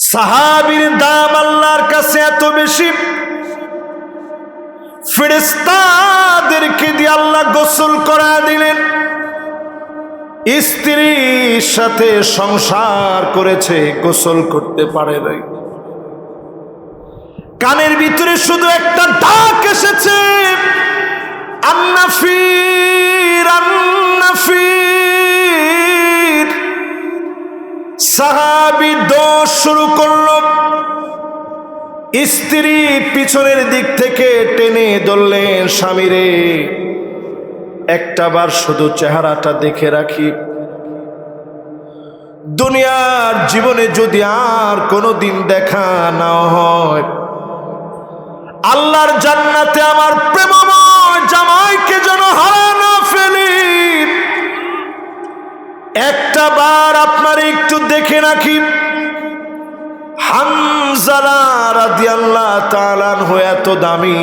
সাহাবির দাম আল্লাহর কাছে এত বেশি। ফেরেস্তাদেরকে দিয়ে আল্লাহ গোসল করা দিলেন। স্ত্রীর সাথে সংসার করেছে, গোসল করতে পারে নাই। কানের ভিতরে শুধু একটা ডাক এসেছে। আন্নাফির আন্নাফির। সাহাবি দোষ শুরু করল। স্ত্রী পিছনের দিক থেকে টেনে ধরলেন স্বামীরে। একটা বার শুধু চেহারাটা দেখে রাখি। দুনিয়ার জীবনে যদি আর কোনো দিন দেখা না হয়, আল্লাহর জান্নাতে আমার প্রেমময় জামাইকে যেন হারা একটা বার আপনার একটু দেখে রাখি। হামজালা রাদিয়াল্লাহ তাআলা হয়ে এত দামি।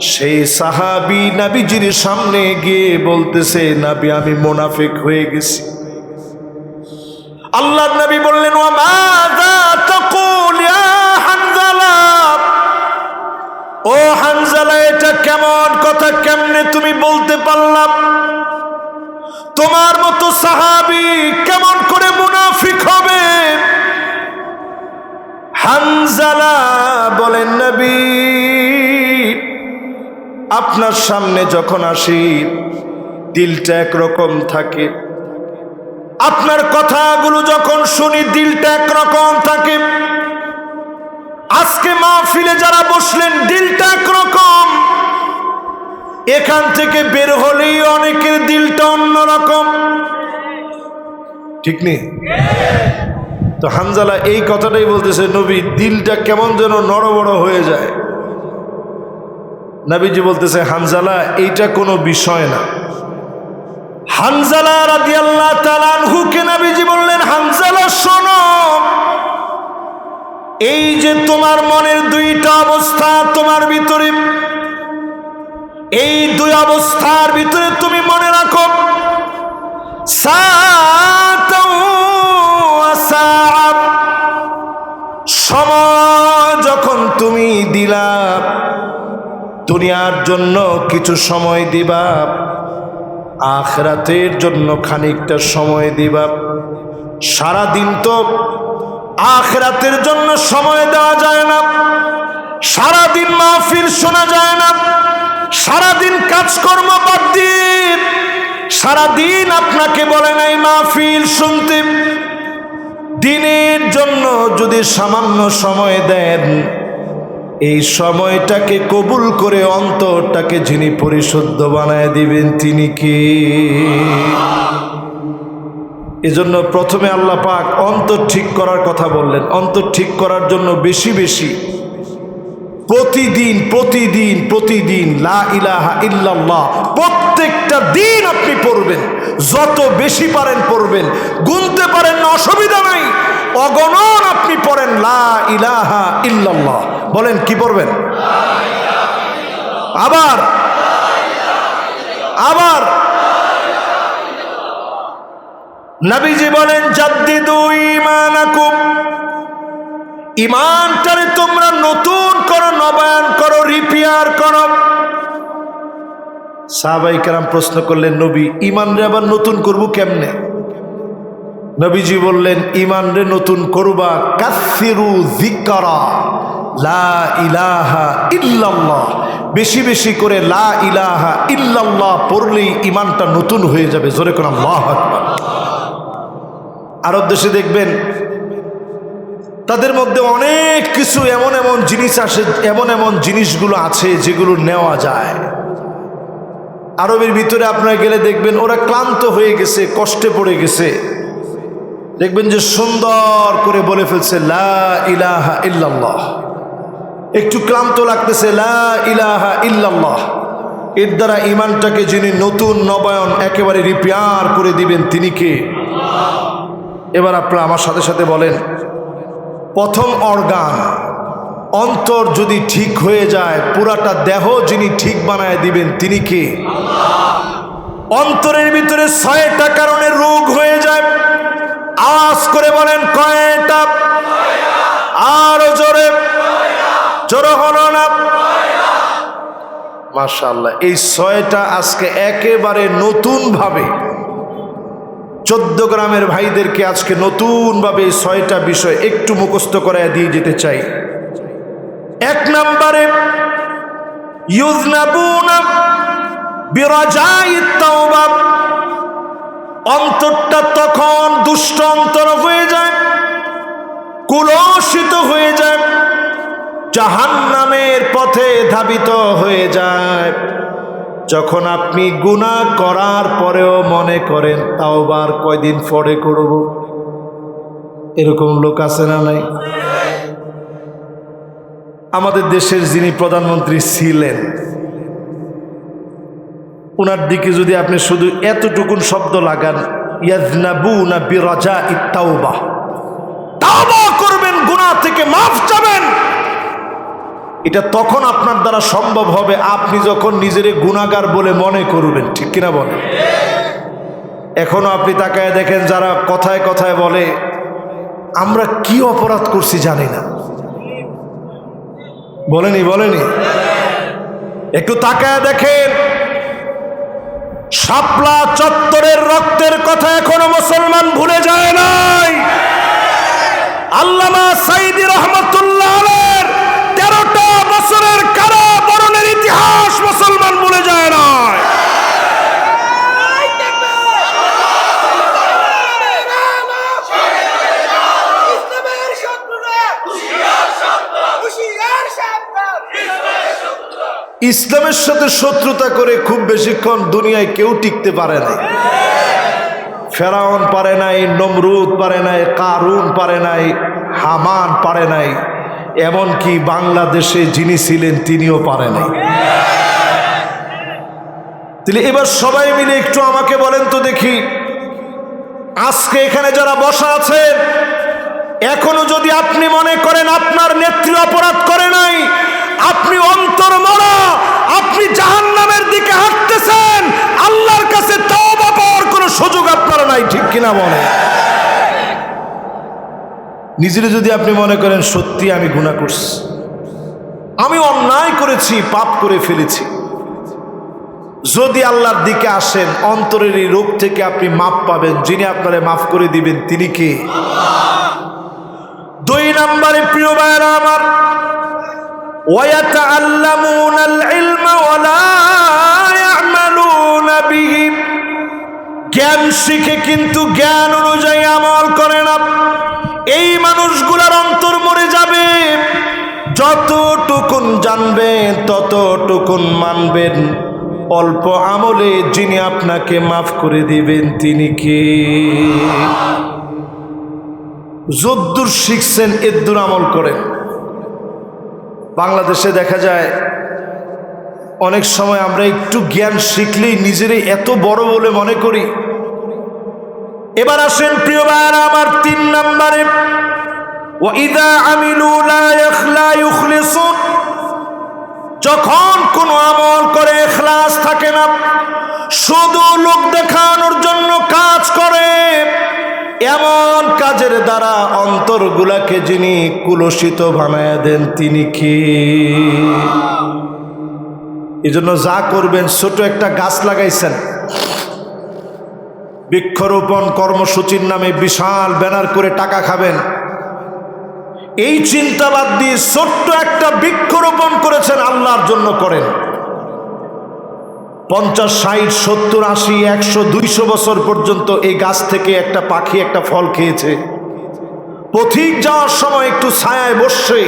সেই সাহাবি নাবিজির সামনে গিয়ে বলতেছে, নাবি, আমি মোনাফিক হয়ে গেছি। আল্লাহ নবী বললেন ও হানজালা এটা কেমন কথা, কেমনে তুমি বলতে পারলাম? তোমার মতো সাহাবি কেমন করে মুনাফিক হবে? হানজালা বলেন, নবী, আপনার সামনে যখন আসি, দিলটা একরকম থাকে। আপনার কথাগুলো যখন শুনি, দিলটা একরকম থাকে। আজকে মাহফিলে যারা বসলেন, দিলটা একরকম। এখান থেকে বের হলেই অনেকের ঠিক নেই? তো হানজালা এই কথাটাই বলতেছে, নবী, দিলটা কেমন যেন নড়বড় হয়ে যায়। নাবিজি বলতেছে, হানজালা, এইটা কোনো বিষয় না। তালানহুকে নাবিজি বললেন শোনো, এই যে তোমার মনের দুইটা অবস্থা তোমার ভিতরে, এই দুই অবস্থার ভিতরে তুমি মনে রাখো সাতাও দুনিয়ার জন্য কিছু সময় দিবা, আখরাতের জন্য খানিকটা সময় দিবা। সারা দিন তো আখরাতের জন্য সময় দেওয়া যায় না। সারা দিন মাহফিল শোনা যায় না। সারা দিন কাজকর্ম বাদ দিয়ে সারা দিন আপনাকে বলে নাই মাহফিল শুনতে। দিনের জন্য যদি সামান্য সময় দেন এই সময়টাকে কবুল করে অন্তরটাকে যিনি পরিশুদ্ধ বানায় দিবেন, তিনি কি? এজন্য প্রথমে আল্লাহ পাক অন্তর ঠিক করার কথা বললেন। অন্তর ঠিক করার জন্য বেশি বেশি প্রতিদিন প্রতিদিন প্রতিদিন লা ইলাহা ইল্লাল্লাহ প্রত্যেকটা দিন আপনি পড়বেন। যত বেশি পারেন পড়বেন। গুনতে পারেন না, অসুবিধা নাই। অগণন আপনি পড়েন, লা ইলাহা ইল্লাল্লাহ। বলেন, কি পড়বেন? আবার। আবার। নবীজি বলেন, জাদ্দিদু ঈমানাকুম। ইমানটারে তোমরা নতুন করো, নবায়ন করো, রিপেয়ার করো। সাহাবাই কারাম প্রশ্ন করলেন, নবী ইমান রে আবার নতুন করব কেমনে? নবীজি বললেন ইমান রে নতুন করবা কাসিরু জিকারা লা ইলাহা ইল্লাল্লাহ। বেশি বেশি করে লা ইলাহা ইল্লাল্লাহ পড়লেই ইমানটা নতুন হয়ে যাবে। জোরে কোন আল্লাহ আরব দেশে দেখবেন, তাদের মধ্যে অনেক কিছু এমন এমন জিনিস আসে, এমন এমন জিনিসগুলো আছে যেগুলো নেওয়া যায়। আরবের ভিতরে আপনারা গেলে দেখবেন, ওরা ক্লান্ত হয়ে গেছে, কষ্টে পড়ে গেছে। দেখবেন যে সুন্দর করে বলে ফেলছে, লা ইলাহা একটু ক্লান্ত লাগতেছে, লা ইলাহা এর দ্বারা ইমানটাকে যিনি নতুন নবায়ন একেবারে রিপেয়ার করে দিবেন, তিনি কে? এবার আপনারা আমার সাথে সাথে বলেন, প্রথম অর্গান অন্তর যদি ঠিক হয়ে যায়, পুরাটা দেহ যিনি ঠিক বানায় দিবেন, তিনি কে? অন্তরের ভিতরে ছয়টা কারণে রোগ হয়ে যায়। আওয়াজ করে বলেন, কয়টা? আরও জোরে জোরে হলো না? মাশাল্লাহ এই ছয়টা আজকে একেবারে নতুনভাবে, চোদ্দ গ্রামের ভাইদেরকে আজকে নতুনভাবে এই ছয়টা বিষয় একটু মুখস্থ করায় দিয়ে যেতে চাই। এক নম্বরে ইউজনাবুনা বিরাজাই তাওবা অন্তরটা তখন দুষ্ট অন্তর হয়ে যায়, কুলসিত হয়ে যায়, জাহান্নামের পথে ধাবিত হয়ে যায়। যখন আপনি গুনাহ করার পরেও মনে করেন তাও বার কয়দিন পরে করব? এরকম লোক আছে না নাই? আমাদের দেশের যিনি প্রধানমন্ত্রী ছিলেন ওনার দিকে যদি আপনি শুধু এতটুকুন শব্দ লাগান ইয়াজনাবু না বিরাজা ইত্তাউবা তাওবা করবেন, গুনাহ থেকে মাফ চাবেন। এটা তখন আপনার দ্বারা সম্ভব হবে, আপনি যখন নিজেরে গুণাগার বলে মনে করবেন, ঠিক কিনা বলেন? এখনও আপনি তাকায় দেখেন, যারা কথায় কথায় বলে, আমরা কি অপরাধ করছি জানি না। বলেনি বলেনি? একটু তাকায় দেখেন শাপলা চত্বরের রক্তের কথা এখনও মুসলমান ভুলে যায় নাই। আল্লামা সাইদি রহমতুল্লাহ তেরোটা বছরের কারা বরণের ইতিহাস মুসলমান ভুলে যায় না ইসলামের সাথে শত্রুতা করে খুব বেশিক্ষণ দুনিয়ায় কেউ টিকতে পারে না। ফেরাউন পারে নাই, নমরুদ পারে নাই, কারুন পারে নাই, হামান পারে নাই, এমনকি বাংলাদেশে যিনি ছিলেন তিনিও পারে নাই। তাহলে এবার সবাই মিলে একটু আমাকে বলেন তো দেখি, আজকে এখানে যারা বসা আছেন, এখনও যদি আপনি মনে করেন আপনার নেত্রী অপরাধ করে নাই আপনি অন্তর মরা, আপনি জাহান্নামের দিকে হাঁটতেছেন, আল্লাহর কাছে তওবা পাওয়ার কোনো সুযোগ আপনার নাই, ঠিক কিনা বলে নিজেরে যদি আপনি মনে করেন, সত্যি আমি গুণা করছি, আমি অন্যায় করেছি, পাপ করে ফেলেছি। যদি আল্লাহর দিকে আসেন, অন্তরের এই রোগ থেকে আপনি মাপ পাবেন, যিনি আপনারে মাফ করে দিবেন, তিনি কে? দুই নম্বরে প্রিয় ভাইরা আমার ويتعلمون العلم ولا يعملون به জ্ঞান শিখে কিন্তু জ্ঞান অনুযায়ী আমল করে না এই মানুষগুলার অন্তর মরে যাবে যতটুকুন জানবেন ততটুকুন মানবেন অল্প আমলে যিনি আপনাকে মাফ করে দিবেন তিনি কে যদ্দূর শিখছেন এদ্দুর আমল করেন বাংলাদেশে দেখা যায়, অনেক সময় আমরা একটু জ্ঞান শিখলেই নিজেরাই এত বড় বলে মনে করি। এবার আসেন প্রিয় বার আমার তিন নম্বরে। যখন কোনো আমল করে এখলাস থাকে না, শুধু লোক দেখানোর জন্য কাজ করে। এমন কাজের দ্বারা অন্তরগুলাকে যিনি কুলসিত বানায় দেন, তিনি কি? জন্য যা করবেন, ছোট একটা গাছ লাগাইছেন। বৃক্ষরোপণ কর্মসূচির নামে বিশাল ব্যানার করে টাকা খাবেন। এই চিন্তাবাদ দিয়ে ছোট্ট একটা বৃক্ষরোপণ করেছেন, আল্লাহর জন্য করেন। পঞ্চাশ, ষাট, সত্তর, আশি, একশো, দুইশো বছর পর্যন্ত এই গাছ থেকে একটা পাখি, একটা ফল খেয়েছে। পথিক যাওয়ার সময় একটু ছায়ায় বসে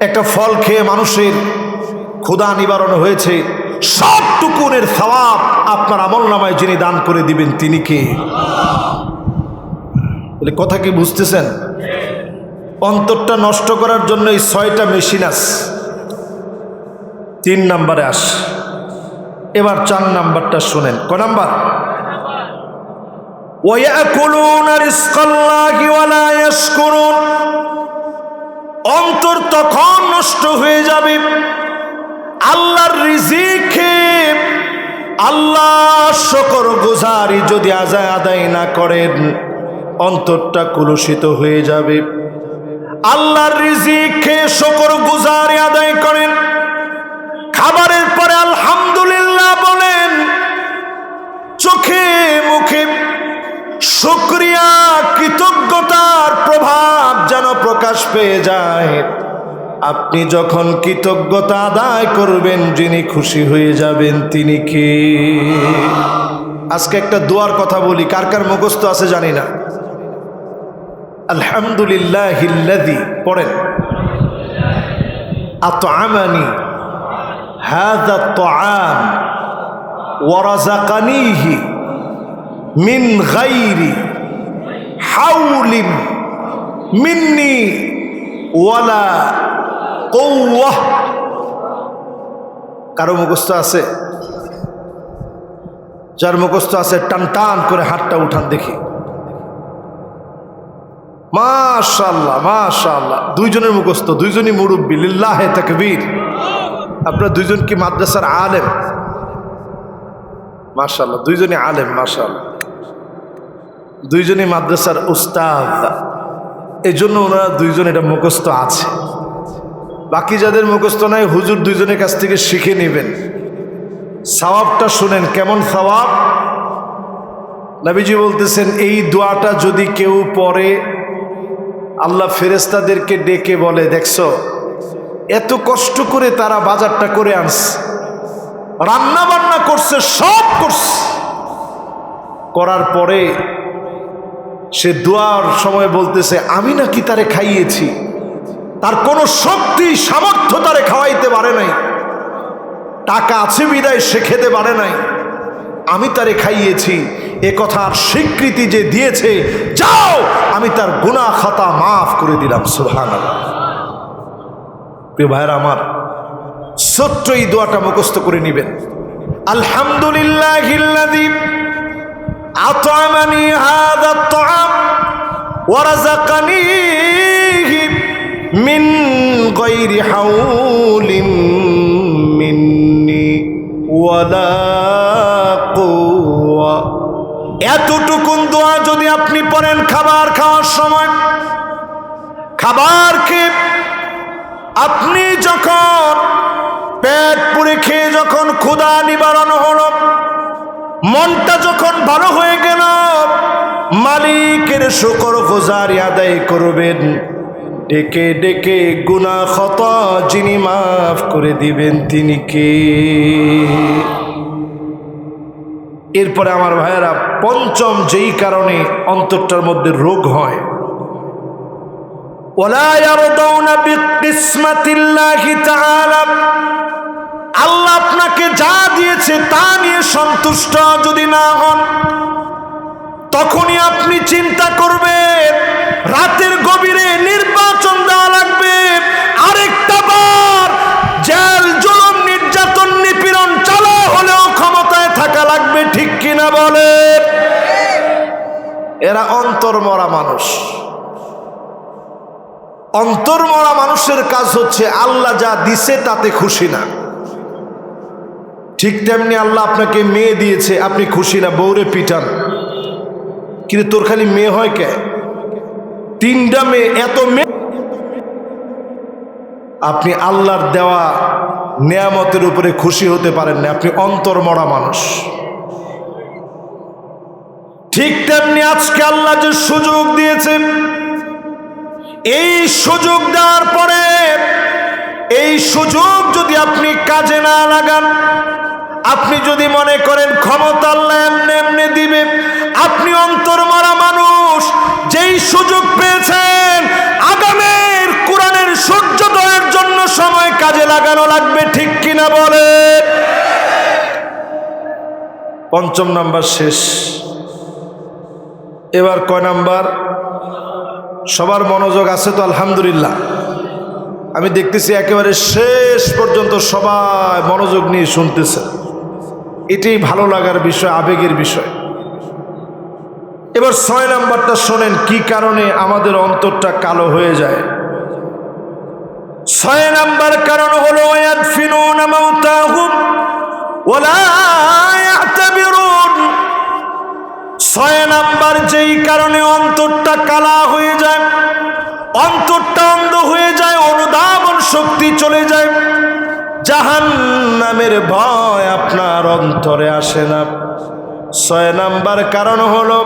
একটা ফল খেয়ে মানুষের ক্ষুধা নিবারণ হয়েছে। সবটুকুনের সওয়াব আপনার আমল নামায় যিনি দান করে দিবেন, তিনি কে? কথা কি বুঝতেছেন? অন্তরটা নষ্ট করার জন্য এই ছয়টা মেশিন আস তিন নাম্বারে আস। এবার চার নাম্বারটা শোনেন। ক নাম্বার? অন্তর তখন নষ্ট হয়ে যাবে। আল্লাহর রিজিকে আল্লাহ শকর গুজারি যদি আজায় আদায় না করেন, অন্তরটা কলুষিত হয়ে যাবে। আল্লাহর রিজিক খেয়ে শকর গুজারি আদায় করেন। খাবারের পরে আল্লাহ মুখে শুক্রিয়া, কৃতজ্ঞতার প্রভাব যেন প্রকাশ পেয়ে যায়। আপনি যখন কৃতজ্ঞতা আদায় করবেন, যিনি খুশি হয়ে যাবেন, তিনি কে? আজকে একটা দোয়ার কথা বলি, কার কার মুখস্থ আছে জানি না। আলহামদুলিল্লাহ পড়েন। আতআমানি হাযা আত-তাআম ওয়ারাযাকানিহি মিন গাইরি হাউলিন মিন্নি ওয়ালা কৌয়াহ কারও মুখস্থ আছে? যার মুখস্থ আছে, টান টান করে হাতটা উঠান দেখি। মাশাল্লাহ মাশাল্লাহ দুইজনের মুখস্থ, দুইজনই মুরব্বী, লিল্লাহে তাকবীর। আপনারা দুইজন কি মাদ্রাসার আলেম? মাশাল্লাহ দুইজনই আলেম মাশাল্লাহ দুইজনই মাদ্রাসার উস্তাদ। এই জন্য ওনারা দুইজন এটা মুখস্থ আছে। বাকি যাদের মুখস্থ নাই, হুজুর দুইজনের কাছ থেকে শিখে নেবেন। সওয়াবটা শুনেন, কেমন সওয়াব? নবীজি বলতেছেন, এই দোয়াটা যদি কেউ পড়ে, আল্লাহ ফেরেস্তাদেরকে ডেকে বলে, দেখছ, এত কষ্ট করে তারা বাজারটা করে আনস রান্না বান্না করছে, সব করছে। করার পরে সে দোয়ার সময় বলতেছে, আমি নাকি তারে খাইয়েছি। তার কোনো শক্তি, সামর্থ্য তারে খাওয়াইতে পারে নাই। টাকা আছে বিদায়, সে খেতে পারে নাই। আমি তারে খাইয়েছি। এ কথার স্বীকৃতি যে দিয়েছে, যাও, আমি তার গুণা খাতা মাফ করে দিলাম সুহান প্রিয় ভাইয়ের আমার, ছোট্ট এই দোয়াটা মুখস্থ করে নিবেন। আলহামদুলিল্লাহ আতমানি হাদা তাম ওয়ারাযাকানিহি মিন গায়রি হাওলিন মিন্নি ওয়ালা কুওয়া। এতটুকুন দোয়া যদি আপনি পড়েন খাবার খাওয়ার সময়, খাবার খেয়ে আপনি যখন পেট পুরে খেয়ে যখন ক্ষুদা নিবারণ হলো মনটা যখন ভালো হয়ে গেল, মালিকের শুকর গুজারি আদায় করবেন। ডেকে ডেকে গুনা ক্ষত যিনি মাফ করে দিবেন, তিনি কে? এরপরে আমার ভাইয়েরা, পঞ্চম যেই কারণে অন্তরটার মধ্যে রোগ হয় ওলা আল্লাহ আপনাকে যা দিয়েছে তা নিয়ে সন্তুষ্ট যদি না হন, তখনই আপনি চিন্তা করবেন, রাতের গভীরে নির্বাচন দেওয়া লাগবে। আরেকটা বার জেল, জুলুম, নির্যাতন, নিপীড়ন চালা হলেও ক্ষমতায় থাকা লাগবে, ঠিক কিনা বলে এরা অন্তর মরা মানুষ। অন্তর মরা মানুষের কাজ হচ্ছে, আল্লাহ যা দিছে তাতে খুশি না। ঠিক তেমনি আল্লাহ আপনাকে মেয়ে দিয়েছে, আপনি খুশি না বৌরে পিটান। কিন্তু তোর খালি মেয়ে হয় কে? তিনটা মেয়ে, এত মেয়ে। আপনি আল্লাহর দেওয়া নেয়ামতের উপরে খুশি হতে পারেন না, আপনি অন্তর মরা মানুষ। ঠিক তেমনি আজকে আল্লাহ যে সুযোগ দিয়েছে, এই সুযোগ দেওয়ার পরে, এই সুযোগ যদি আপনি কাজে না লাগান আপনি যদি মনে করেন ক্ষমতা আল্লাহ এমনি এমনি দিবে, আপনি অন্তর মারা মানুষ, যেই সুযোগ পেয়েছেন, আগামের কোরআনের সূর্যোদয়ের জন্য সময় কাজে লাগানো লাগবে, ঠিক কিনা বলে? পঞ্চম নাম্বার শেষ। এবার কয় নাম্বার? সবার মনোযোগ আছে তো, আলহামদুলিল্লাহ। আমি দেখতেছি একেবারে শেষ পর্যন্ত সবাই মনোযোগ নিয়ে শুনতেছে। এটাই ভালো লাগার বিষয়, আবেগের বিষয়। এবার ছয় নাম্বারটা শোনেন, কি কারণে আমাদের অন্তরটা কালো হয়ে যায়? ছয় নাম্বার কারণ হলো ছয় নাম্বার যেই কারণে অন্তরটা কালা হয়ে যায়, অন্তরটা অন্ধ হয়ে যায়, অনুধাবন শক্তি চলে যায়। জাহান নামের ভয় আপনার অন্তরে আসে না। ছয় নাম্বার কারণ হলো